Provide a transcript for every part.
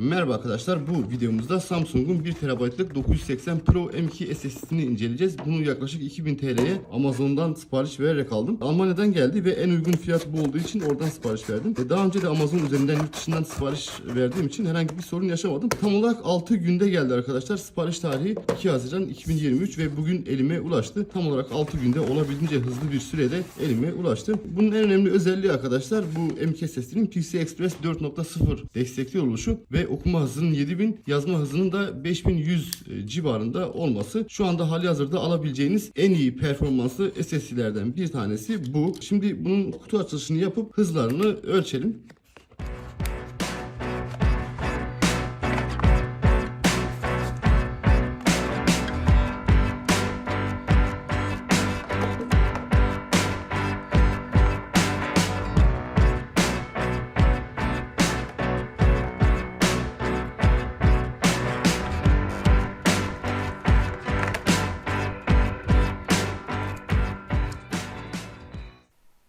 Merhaba arkadaşlar bu videomuzda Samsung'un 1 TB'lık 980 Pro M2 SSD'sini inceleyeceğiz. Bunu yaklaşık 2000 TL'ye Amazon'dan sipariş vererek aldım. Almanya'dan geldi ve en uygun fiyat bu olduğu için oradan sipariş verdim. E, Daha önce de Amazon üzerinden yurt dışından sipariş verdiğim için herhangi bir sorun yaşamadım. Tam olarak 6 günde geldi arkadaşlar. Sipariş tarihi 2 Haziran 2023 ve bugün elime ulaştı. Tam olarak 6 günde olabildiğince hızlı bir sürede elime ulaştı. Bunun en önemli özelliği arkadaşlar bu M2 SSD'nin PCI Express 4.0 destekli oluşu ve okuma hızının 7000, yazma hızının da 5100 civarında olması. Şu anda hali hazırda alabileceğiniz en iyi performanslı SSD'lerden bir tanesi bu. Şimdi bunun kutu açılışını yapıp hızlarını ölçelim.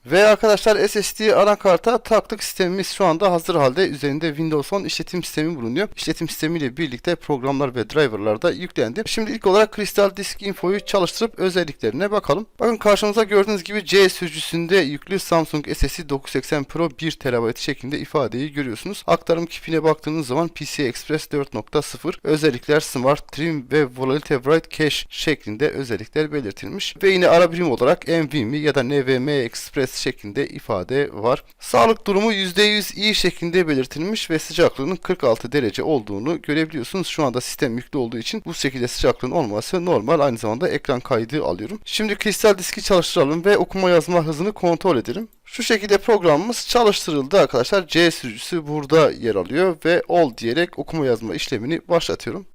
Ve arkadaşlar SSD anakarta taktık sistemimiz şu anda hazır halde. Üzerinde Windows 10 işletim sistemi bulunuyor. İşletim sistemiyle birlikte programlar ve driverlar da yüklendi. Şimdi ilk olarak Crystal Disk Info'yu çalıştırıp özelliklerine bakalım. Bakın karşımıza gördüğünüz gibi C sürücüsünde yüklü Samsung SSD 980 Pro 1 TB şeklinde ifadeyi görüyorsunuz. Aktarım kipine baktığınız zaman PCI Express 4.0 özellikler Smart Trim ve Volatility Write Cache şeklinde özellikler belirtilmiş. Ve yine ara birim olarak NVMe ya da NVMe Express şeklinde ifade var. Sağlık durumu %100 iyi şeklinde belirtilmiş ve sıcaklığının 46 derece olduğunu görebiliyorsunuz. Şu anda sistem yüklü olduğu için bu şekilde sıcaklığın olması normal. Aynı zamanda ekran kaydı alıyorum. Şimdi kristal diski çalıştıralım ve okuma yazma hızını kontrol edelim. Şu şekilde programımız çalıştırıldı arkadaşlar. C sürücüsü burada yer alıyor ve all diyerek okuma yazma işlemini başlatıyorum.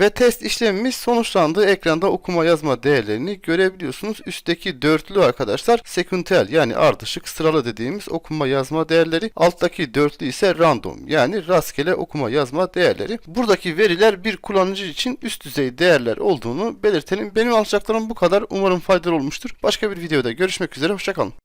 Ve test işlemimiz sonuçlandı. Ekranda okuma yazma değerlerini görebiliyorsunuz. Üstteki dörtlü arkadaşlar seküntel yani ardışık sıralı dediğimiz okuma yazma değerleri. Alttaki dörtlü ise random yani rastgele okuma yazma değerleri. Buradaki veriler bir kullanıcı için üst düzey değerler olduğunu belirtelim. Benim alacaklarım bu kadar. Umarım faydalı olmuştur. Başka bir videoda görüşmek üzere. Hoşçakalın.